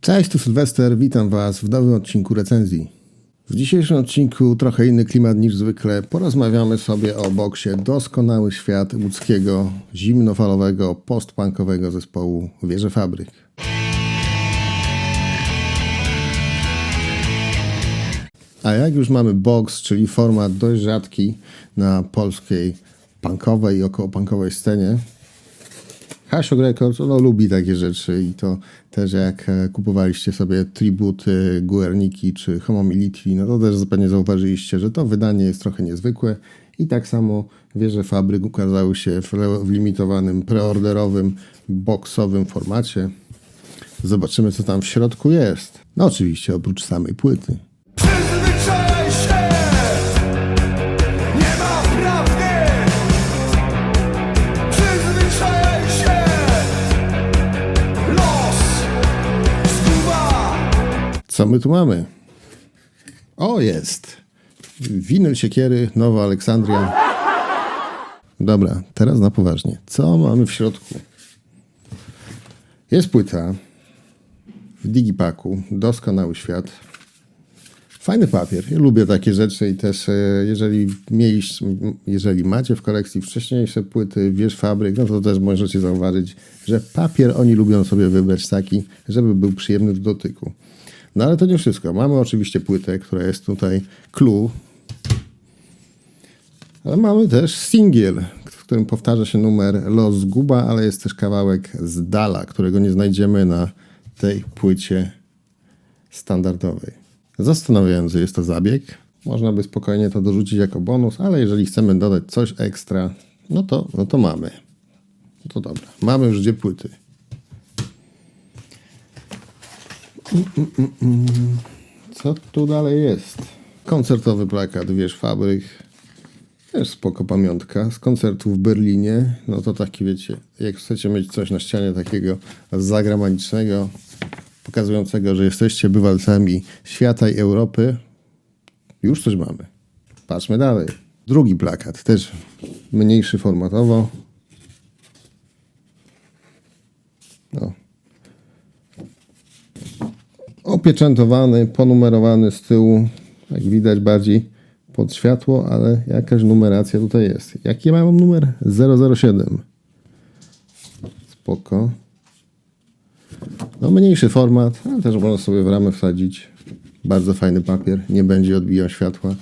Cześć, tu Sylwester, witam Was w nowym odcinku recenzji. W dzisiejszym odcinku trochę inny klimat niż zwykle. Porozmawiamy sobie o boksie Doskonały Świat łódzkiego, zimnofalowego, postpunkowego zespołu Wieże Fabryk. A jak już mamy box, czyli format dość rzadki na polskiej punkowej i okołopunkowej scenie, Hashog Records, no lubi takie rzeczy i to też jak e, kupowaliście sobie tributy Guerniki czy Homo Military, no to też zapewne zauważyliście, że to wydanie jest trochę niezwykłe i tak samo wieże fabryk ukazały się w, w limitowanym, preorderowym, boxowym formacie. Zobaczymy co tam w środku jest. No oczywiście oprócz samej płyty. Co my tu mamy? O, jest. Winyl siekiery, Nowa Aleksandria. Dobra, teraz na poważnie. Co mamy w środku? Jest płyta w digipaku, doskonały świat. Fajny papier. Ja lubię takie rzeczy i też e, jeżeli jeżeli macie w kolekcji wcześniejsze płyty, wiesz fabryk, no to też możecie zauważyć, że papier oni lubią sobie wybrać taki, żeby był przyjemny w dotyku. No ale to nie wszystko. Mamy oczywiście płytę, która jest tutaj clue, ale mamy też singiel, w którym powtarza się numer Los Zguba, ale jest też kawałek z dala, którego nie znajdziemy na tej płycie standardowej. Zastanawiający jest to zabieg. Można by spokojnie to dorzucić jako bonus, ale jeżeli chcemy dodać coś ekstra, no to, no to mamy. No to dobra. Mamy już dwie płyty. Co tu dalej jest? Koncertowy plakat, wiesz, fabryk. Też spoko pamiątka z koncertu w Berlinie. No to taki, wiecie, jak chcecie mieć coś na ścianie takiego zagranicznego, pokazującego, że jesteście bywalcami świata i Europy, już coś mamy. Patrzmy dalej. Drugi plakat, też mniejszy formatowo. No. Opieczętowany, ponumerowany z tyłu, jak widać bardziej pod światło, ale jakaś numeracja tutaj jest. Jaki ja mam numer? 007. Spoko. No mniejszy format, ale też można sobie w ramę wsadzić. Bardzo fajny papier, nie będzie odbijał światła.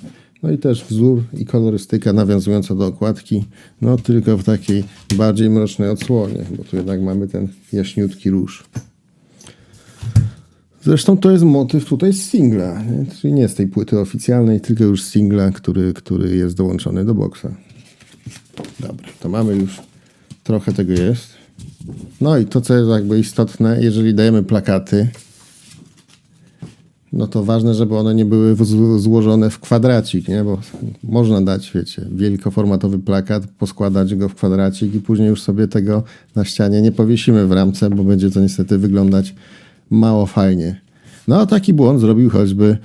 No i też wzór i kolorystyka nawiązująca do okładki, no tylko w takiej bardziej mrocznej odsłonie, bo tu jednak mamy ten jaśniutki róż. Zresztą to jest motyw tutaj z singla, nie? czyli nie z tej płyty oficjalnej, tylko już z singla, który, który jest dołączony do boksa. Dobra, to mamy już trochę tego jest. No i to, co jest jakby istotne, jeżeli dajemy plakaty, no to ważne, żeby one nie były złożone w kwadracik, nie? Bo można dać, wiecie, wielkoformatowy plakat, poskładać go w kwadracik i później już sobie tego na ścianie nie powiesimy w ramce, bo będzie to niestety wyglądać mało fajnie. No a taki błąd zrobił choćby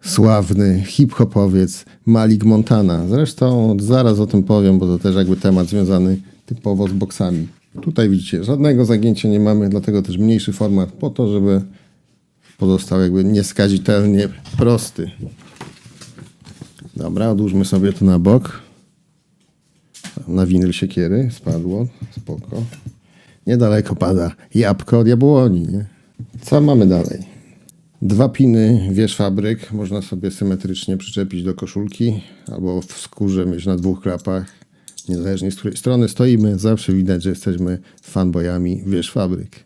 sławny hip-hopowiec Malik Montana. Zresztą zaraz o tym powiem, bo to też jakby temat związany typowo z boksami. Tutaj widzicie, żadnego zagięcia nie mamy, dlatego też mniejszy format po to, żeby pozostał jakby nieskazitelnie prosty. Dobra, odłóżmy sobie to na bok. Na winyl siekiery spadło, spoko. Niedaleko pada jabłko od jabłoni, nie? Co mamy dalej? Dwa piny, wiesz fabryk, można sobie symetrycznie przyczepić do koszulki albo w skórze mieć na dwóch klapach. Niezależnie z której strony stoimy, zawsze widać, że jesteśmy fanboyami wiesz fabryk.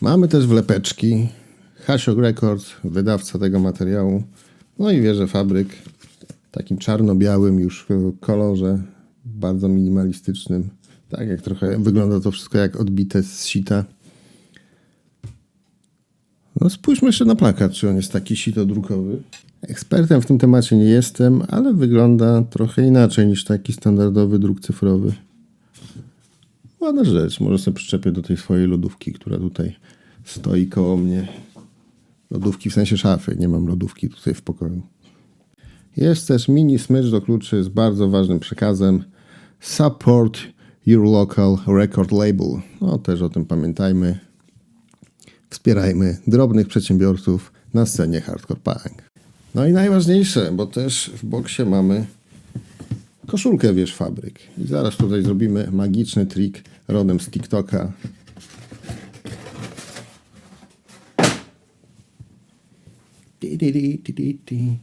Mamy też wlepeczki. Hasiok Records, wydawca tego materiału. No i wieże fabryk w takim czarno-białym już kolorze, bardzo minimalistycznym. Tak jak trochę wygląda to wszystko jak odbite z sita. No spójrzmy jeszcze na plakat, czy on jest taki sitodrukowy. Ekspertem w tym temacie nie jestem, ale wygląda trochę inaczej niż taki standardowy druk cyfrowy. Ładna rzecz. Może sobie przyczepię do tej swojej lodówki, która tutaj stoi koło mnie. Lodówki w sensie szafy. Nie mam lodówki tutaj w pokoju. Jest też mini smycz do kluczy z bardzo ważnym przekazem. Support Your Local Record Label. No też o tym pamiętajmy. Wspierajmy drobnych przedsiębiorców na scenie hardcore punk. No i najważniejsze, bo też w boksie mamy koszulkę Wież Fabryk. I zaraz tutaj zrobimy magiczny trik rodem z TikToka. Di, di, di, di, di,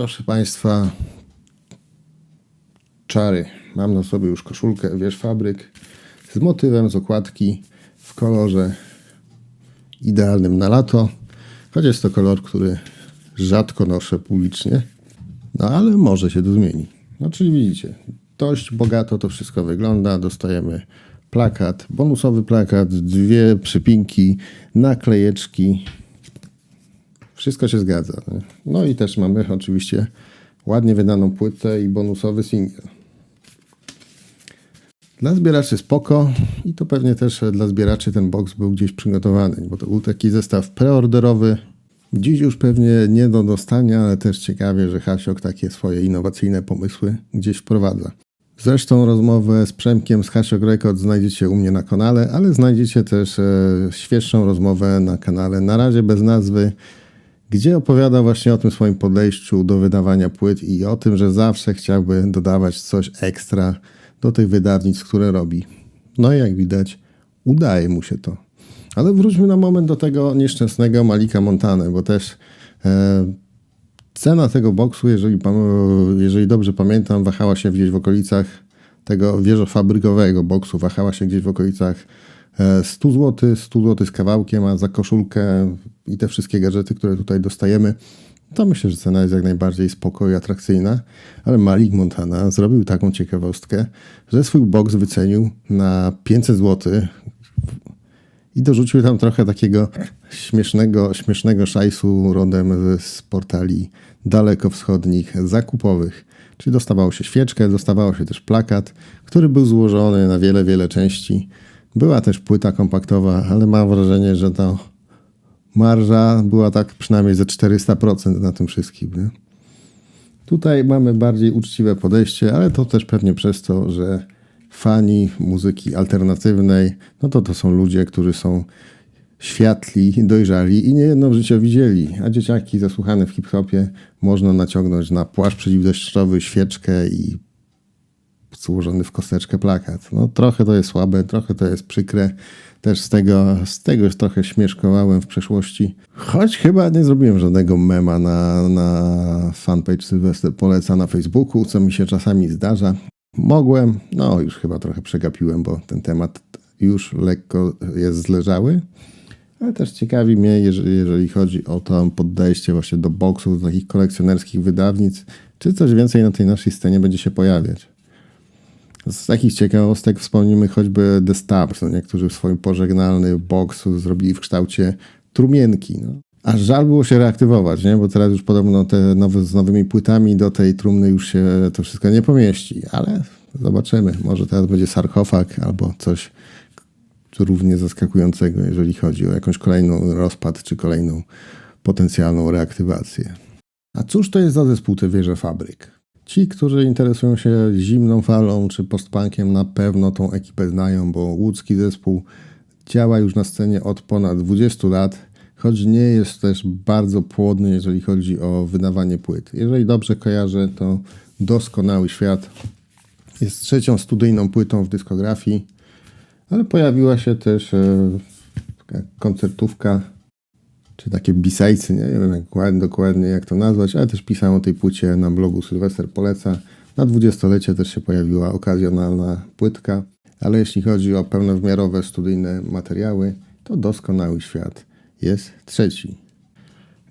Proszę Państwa, czary. Mam na sobie już koszulkę Wież Fabryk z motywem z okładki w kolorze idealnym na lato. Choć jest to kolor, który rzadko noszę publicznie, no ale może się to zmieni. No czyli widzicie, dość bogato to wszystko wygląda. Dostajemy plakat, bonusowy plakat, dwie przypinki, naklejeczki. Wszystko się zgadza. No i też mamy oczywiście ładnie wydaną płytę i bonusowy singiel. Dla zbieraczy spoko i to pewnie też dla zbieraczy ten box był gdzieś przygotowany, bo to był taki zestaw preorderowy. Dziś już pewnie nie do dostania, ale też ciekawie, że Hasiok takie swoje innowacyjne pomysły gdzieś wprowadza. Zresztą rozmowę z Przemkiem z Hasiok Records znajdziecie u mnie na kanale, ale znajdziecie też e, świeższą rozmowę na kanale na razie bez nazwy, gdzie opowiada właśnie o tym swoim podejściu do wydawania płyt i o tym, że zawsze chciałby dodawać coś ekstra do tych wydawnictw, które robi. No i jak widać, udaje mu się to. Ale wróćmy na moment do tego nieszczęsnego Malika Montany, bo też e, cena tego boksu, jeżeli, jeżeli dobrze pamiętam, wahała się gdzieś w okolicach tego wieżofabrykowego boksu, wahała się gdzieś w okolicach 100 zł, 100 zł z kawałkiem, a za koszulkę i te wszystkie gadżety, które tutaj dostajemy, to myślę, że cena jest jak najbardziej spoko i atrakcyjna, ale Malik Montana zrobił taką ciekawostkę, że swój box wycenił na 500 zł i dorzucił tam trochę takiego śmiesznego, śmiesznego szajsu rodem z portali dalekowschodnich, zakupowych. Czyli dostawało się świeczkę, dostawało się też plakat, który był złożony na wiele, wiele części. Była też płyta kompaktowa, ale mam wrażenie, że to marża była tak przynajmniej ze 400% na tym wszystkim. Nie? Tutaj mamy bardziej uczciwe podejście, ale to też pewnie przez to, że fani muzyki alternatywnej, no to to są ludzie, którzy są światli, dojrzali i niejedno w życiu widzieli. A dzieciaki zasłuchane w hip-hopie można naciągnąć na płaszcz przeciwdeszczowy, świeczkę i złożony w kosteczkę plakat. No trochę to jest słabe, trochę to jest przykre. Też z tego, z tego już trochę śmieszkowałem w przeszłości. Choć chyba nie zrobiłem żadnego mema na, na fanpage Sylwester Poleca na Facebooku, co mi się czasami zdarza. Mogłem, no już chyba trochę przegapiłem, bo ten temat już lekko jest zleżały. Ale też ciekawi mnie, jeżeli, jeżeli chodzi o to podejście właśnie do boksów, do takich kolekcjonerskich wydawnic, czy coś więcej na tej naszej scenie będzie się pojawiać. Z takich ciekawostek wspomnimy choćby The Stabs, no niektórzy w swoim pożegnalny box zrobili w kształcie trumienki. No. Aż żal było się reaktywować, nie? bo teraz już podobno te nowe, z nowymi płytami do tej trumny już się to wszystko nie pomieści, ale zobaczymy. Może teraz będzie sarkofag albo coś równie zaskakującego, jeżeli chodzi o jakąś kolejną rozpad czy kolejną potencjalną reaktywację. A cóż to jest za zespół te wieże fabryk? Ci, którzy interesują się zimną falą czy postpunkiem, na pewno tą ekipę znają, bo łódzki zespół działa już na scenie od ponad 20 lat, choć nie jest też bardzo płodny, jeżeli chodzi o wydawanie płyt. Jeżeli dobrze kojarzę, to Doskonały Świat jest trzecią studyjną płytą w dyskografii, ale pojawiła się też e, koncertówka czy takie bisajcy, nie wiem dokładnie jak to nazwać, ale też pisałem o tej płycie na blogu Sylwester Poleca. Na dwudziestolecie też się pojawiła okazjonalna płytka, ale jeśli chodzi o pełnowymiarowe studyjne materiały, to Doskonały Świat jest trzeci.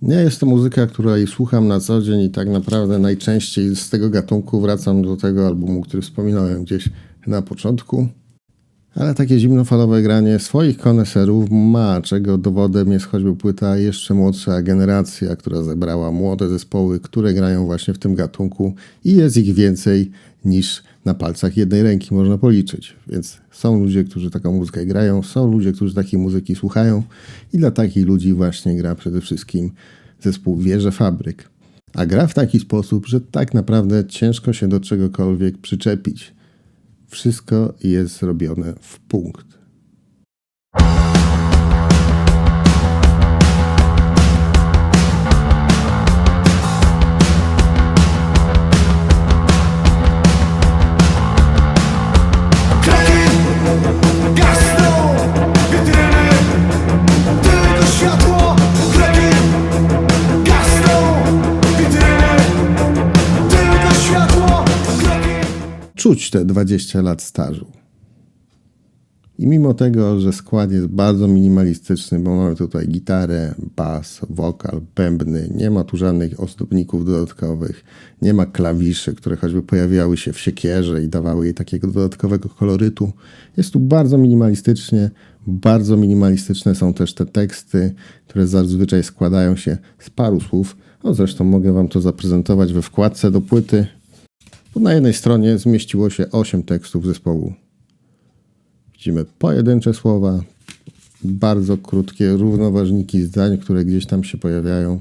Nie jest to muzyka, której słucham na co dzień i tak naprawdę najczęściej z tego gatunku wracam do tego albumu, który wspominałem gdzieś na początku. Ale takie zimnofalowe granie swoich koneserów ma, czego dowodem jest choćby płyta jeszcze młodsza generacja, która zebrała młode zespoły, które grają właśnie w tym gatunku i jest ich więcej niż na palcach jednej ręki można policzyć. Więc są ludzie, którzy taką muzykę grają, są ludzie, którzy takiej muzyki słuchają i dla takich ludzi właśnie gra przede wszystkim zespół Wieże Fabryk. A gra w taki sposób, że tak naprawdę ciężko się do czegokolwiek przyczepić. Wszystko jest zrobione w punkt. Czuć te 20 lat stażu. I mimo tego, że skład jest bardzo minimalistyczny, bo mamy tutaj gitarę, bas, wokal, bębny, nie ma tu żadnych ozdobników dodatkowych, nie ma klawiszy, które choćby pojawiały się w siekierze i dawały jej takiego dodatkowego kolorytu. Jest tu bardzo minimalistycznie, bardzo minimalistyczne są też te teksty, które zazwyczaj składają się z paru słów. No zresztą mogę Wam to zaprezentować we wkładce do płyty. Tu na jednej stronie zmieściło się 8 tekstów zespołu. Widzimy pojedyncze słowa, bardzo krótkie równoważniki zdań, które gdzieś tam się pojawiają.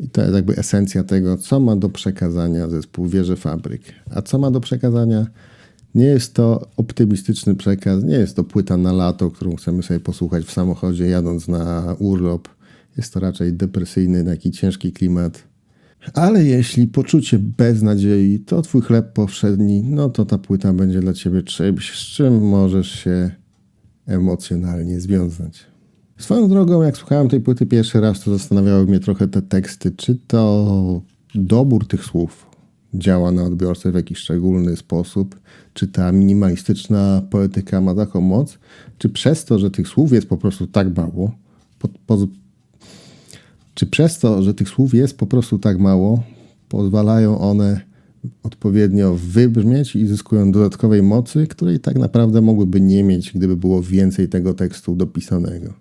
I to jest jakby esencja tego, co ma do przekazania zespół Wieże Fabryk. A co ma do przekazania? Nie jest to optymistyczny przekaz, nie jest to płyta na lato, którą chcemy sobie posłuchać w samochodzie, jadąc na urlop. Jest to raczej depresyjny, taki ciężki klimat. Ale jeśli poczucie beznadziei to twój chleb powszedni, no to ta płyta będzie dla ciebie czymś, z czym możesz się emocjonalnie związać. Swoją drogą, jak słuchałem tej płyty pierwszy raz, to zastanawiały mnie trochę te teksty, czy to dobór tych słów działa na odbiorcę w jakiś szczególny sposób, czy ta minimalistyczna poetyka ma taką moc, czy przez to, że tych słów jest po prostu tak mało, pod, poz, czy przez to, że tych słów jest po prostu tak mało, pozwalają one odpowiednio wybrzmieć i zyskują dodatkowej mocy, której tak naprawdę mogłyby nie mieć, gdyby było więcej tego tekstu dopisanego.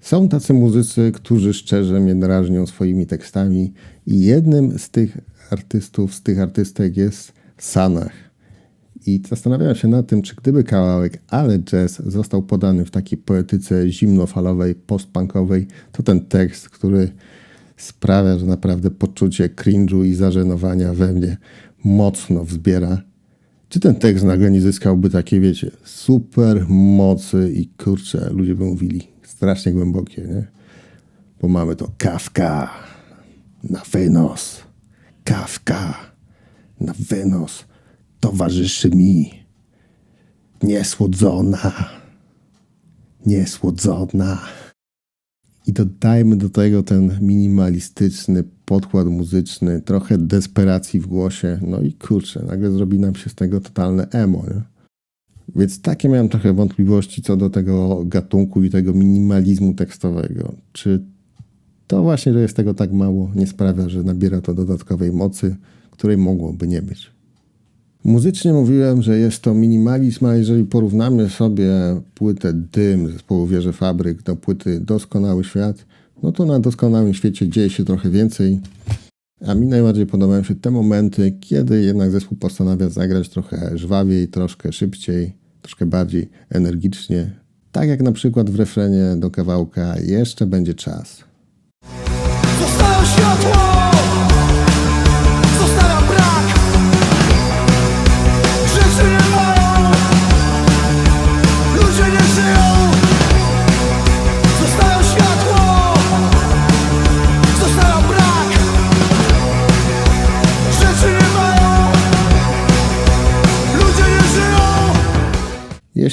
Są tacy muzycy, którzy szczerze mnie drażnią swoimi tekstami i jednym z tych artystów, z tych artystek jest Sanach. I zastanawiałem się nad tym, czy gdyby kawałek Ale Jazz został podany w takiej poetyce zimnofalowej, postpunkowej, to ten tekst, który sprawia, że naprawdę poczucie cringe'u i zażenowania we mnie mocno wzbiera. Czy ten tekst nagle nie zyskałby takiej, wiecie, super mocy i kurczę, ludzie by mówili strasznie głębokie, nie? Bo mamy to Kawka na wynos. Kawka na wynos towarzyszy mi. Niesłodzona. Niesłodzona. I dodajmy do tego ten minimalistyczny podkład muzyczny, trochę desperacji w głosie. No i kurczę, nagle zrobi nam się z tego totalne emo, nie? Więc takie miałem trochę wątpliwości co do tego gatunku i tego minimalizmu tekstowego. Czy to właśnie, że jest tego tak mało, nie sprawia, że nabiera to dodatkowej mocy, której mogłoby nie być. Muzycznie mówiłem, że jest to minimalizm, a jeżeli porównamy sobie płytę Dym zespołu Wieże Fabryk do płyty Doskonały Świat, no to na Doskonałym Świecie dzieje się trochę więcej. A mi najbardziej podobają się te momenty, kiedy jednak zespół postanawia zagrać trochę żwawiej, troszkę szybciej, troszkę bardziej energicznie. Tak jak na przykład w refrenie do kawałka Jeszcze będzie czas. Zostało światło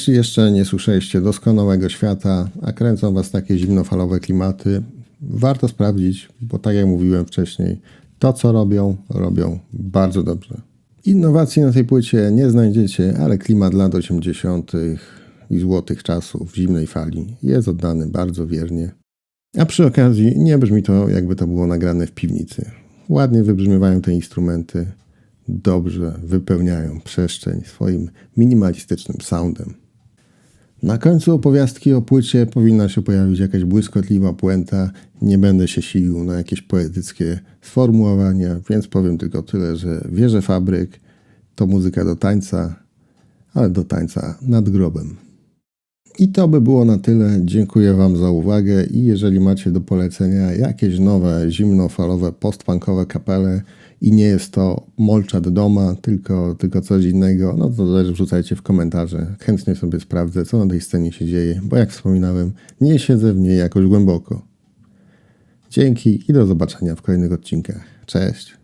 Jeśli jeszcze nie słyszeliście doskonałego świata, a kręcą was takie zimnofalowe klimaty, warto sprawdzić, bo tak jak mówiłem wcześniej, to co robią, robią bardzo dobrze. Innowacji na tej płycie nie znajdziecie, ale klimat lat 80. i złotych czasów zimnej fali jest oddany bardzo wiernie. A przy okazji nie brzmi to, jakby to było nagrane w piwnicy. Ładnie wybrzmiewają te instrumenty, dobrze wypełniają przestrzeń swoim minimalistycznym soundem. Na końcu opowiastki o płycie powinna się pojawić jakaś błyskotliwa puenta. Nie będę się silił na jakieś poetyckie sformułowania, więc powiem tylko tyle, że wierzę fabryk to muzyka do tańca, ale do tańca nad grobem. I to by było na tyle. Dziękuję Wam za uwagę i jeżeli macie do polecenia jakieś nowe, zimnofalowe, postpunkowe kapele i nie jest to Molczat Doma, tylko, tylko coś innego, no to też wrzucajcie w komentarze. Chętnie sobie sprawdzę, co na tej scenie się dzieje, bo jak wspominałem, nie siedzę w niej jakoś głęboko. Dzięki i do zobaczenia w kolejnych odcinkach. Cześć!